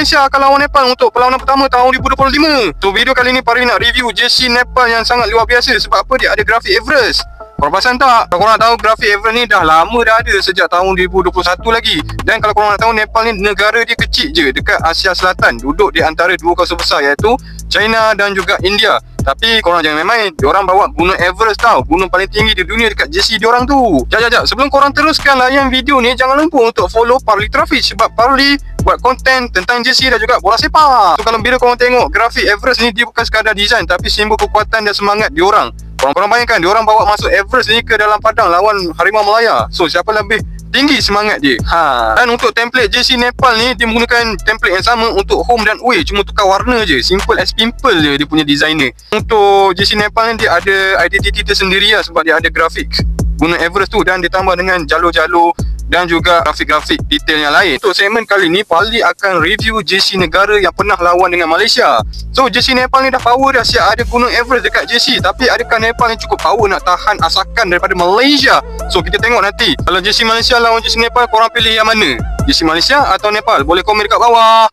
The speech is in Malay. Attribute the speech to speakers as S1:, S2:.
S1: Malaysia akan lawan Nepal untuk perlawanan pertama tahun 2025. So video kali ni Pari nak review JC Nepal yang sangat luar biasa sebab apa dia ada grafik Everest. Perasan tak? Kalau korang tahu grafik Everest ni dah lama dah ada sejak tahun 2021 lagi. Dan kalau korang nak tahu Nepal ni negara dia kecil je dekat Asia Selatan. Duduk di antara dua kawasan besar iaitu China dan juga India. Tapi korang jangan main-main. Diorang bawa gunung Everest tau. Gunung paling tinggi di dunia dekat JC diorang tu. Jap, jap, jap. Sebelum korang teruskan layan video ni, jangan lupa untuk follow Parli Traffic sebab Parli buat konten tentang JC dan juga bola sepak. So kalau bila korang tengok grafik Everest ni dia bukan sekadar design tapi simbol kekuatan dan semangat diorang. Korang-korang bayangkan diorang bawa masuk Everest ni ke dalam padang lawan Harimau Malaya. So siapa lebih tinggi semangat dia. Ha. Dan untuk template JC Nepal ni dia menggunakan template yang sama untuk home dan away cuma tukar warna je. Simple as pimple je dia punya designer. Untuk JC Nepal ni dia ada identiti tersendiri lah sebab dia ada grafik Gunung Everest tu dan ditambah dengan jalur-jalur dan juga grafik-grafik detail yang lain. Untuk segmen kali ni, Pali akan review JC negara yang pernah lawan dengan Malaysia. So, JC Nepal ni dah power dah siap ada Gunung Everest dekat JC. Tapi adakah Nepal ni cukup power nak tahan asakan daripada Malaysia? So, kita tengok nanti. Kalau JC Malaysia lawan JC Nepal, korang pilih yang mana? JC Malaysia atau Nepal? Boleh komen dekat bawah.